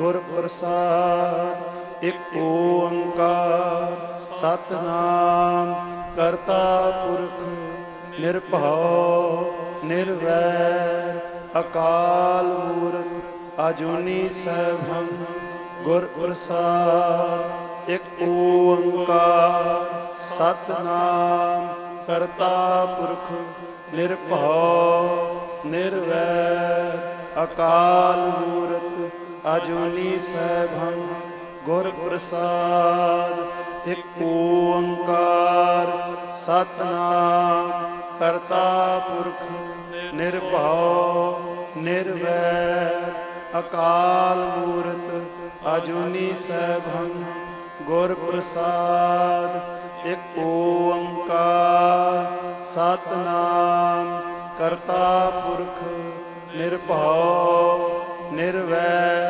ਗੁਰ ਪ੍ਰਸਾਦ, ਇਕ ਓੰਕਾਰ, ਸਤਨਾਮ, ਕਰਤਾ ਪੁਰਖ, ਨਿਰਭਉ, ਨਿਰਵੈਰ, ਅਕਾਲ ਮੂਰਤ, ਅਜੂਨੀ ਸੈਭੰ ਗੁਰ ਪ੍ਰਸਾਦ, ਇਕ ਓੰਕਾਰ, ਸਤਨਾਮ, ਕਰਤਾ ਪੁਰਖ, ਨਿਰਭਉ, ਨਿਰਵੈਰ, ਅਕਾਲ ਮੂਰਤ ਅਜੂਨੀ ਸੈਭੰ ਗੁਰ ਪ੍ਰਸਾਦ ਇਕ ਓੰਕਾਰ, ਸਤਨਾਮ, ਕਰਤਾ ਪੁਰਖ, ਨਿਰਭਉ, ਨਿਰਵੈਰ, ਅਕਾਲ ਮੂਰਤ, ਅਜੂਨੀ ਸੈਭੰ ਗੁਰ ਪ੍ਰਸਾਦ ਇਕ ਓੰਕਾਰ, ਸਤਨਾਮ, ਕਰਤਾ ਪੁਰਖ, ਨਿਰਭਉ, ਨਿਰਵੈਰ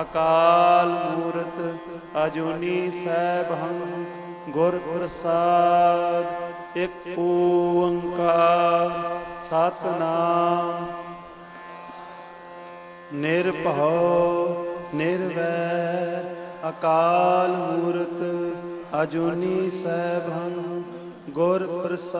ਅਕਾਲ ਮੂਰਤ ਅਜੂਨੀ ਸੈਭੰ ਗੁਰ ਪ੍ਰਸਾਦ, ਇਕ ਓੰਕਾਰ, ਸਤਨਾਮ। ਨਿਰਭਉ ਨਿਰਵੈਰ ਅਕਾਲ ਮੂਰਤ ਅਜੂਨੀ ਸੈਭੰ ਗੁਰ ਪ੍ਰਸਾਦ।